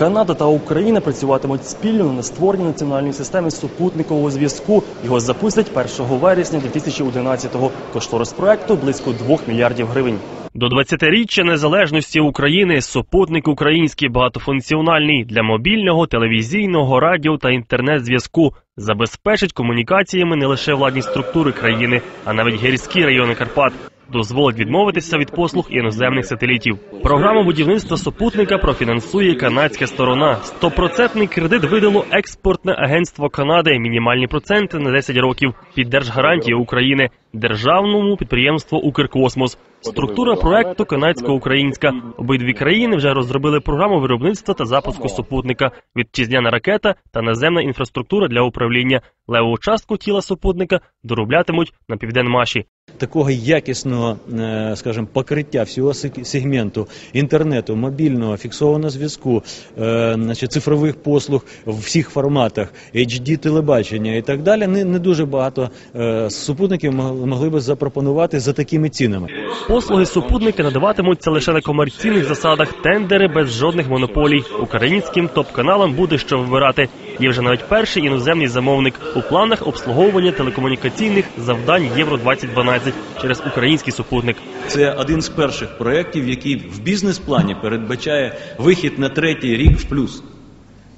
Канада та Україна працюватимуть спільно на створенні національної системи супутникового зв'язку. Його запустять 1 вересня 2011-го. Кошторис проекту близько 2 мільярдів гривень. До 20-річчя незалежності України супутник український багатофункціональний для мобільного, телевізійного, радіо та інтернет-зв'язку забезпечить комунікаціями не лише владні структури країни, а навіть гірські райони Карпат. Дозволить відмовитися від послуг іноземних сателітів. Програму будівництва супутника профінансує канадська сторона. Стопроцентний кредит видало експортне агентство Канади. Мінімальні проценти на 10 років під держгарантії України державному підприємству Укркосмос. Структура проекту канадсько-українська. Обидві країни вже розробили програму виробництва та запуску супутника, вітчизняна ракета та наземна інфраструктура для управління. Леву частку тіла супутника дороблятимуть на південмаші. такого якісного, е, скажімо, покриття всього сегменту інтернету, мобільного, фіксованого зв'язку, е, значить, цифрових послуг в всіх форматах, HD телебачення і так далі, не, не дуже багато е, супутників мог- могли би запропонувати за такими цінами. Послуги супутника надаватимуться лише на комерційних засадах, тендери без жодних монополій. Українським топ-каналам буде що вибирати. Є вже навіть перший іноземний замовник у планах обслуговування телекомунікаційних завдань Євро 2012 через український супутник. Це один з перших проєктів, який в бізнес-плані передбачає вихід на третій рік в плюс.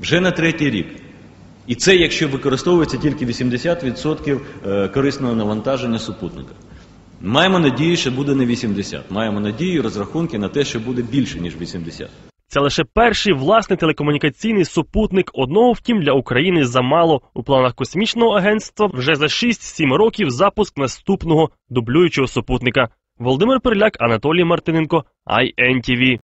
Вже на третій рік. І це якщо використовується тільки 80% е, корисного навантаження супутника. Маємо надію, що буде не 80. Маємо надію розрахунки на те, що буде більше, ніж 80. Це лише перший власний телекомунікаційний супутник. Одного, втім, для України замало. У планах космічного агентства вже за 6-7 років запуск наступного дублюючого супутника. Володимир Перляк, Анатолій Мартиненко, INTV.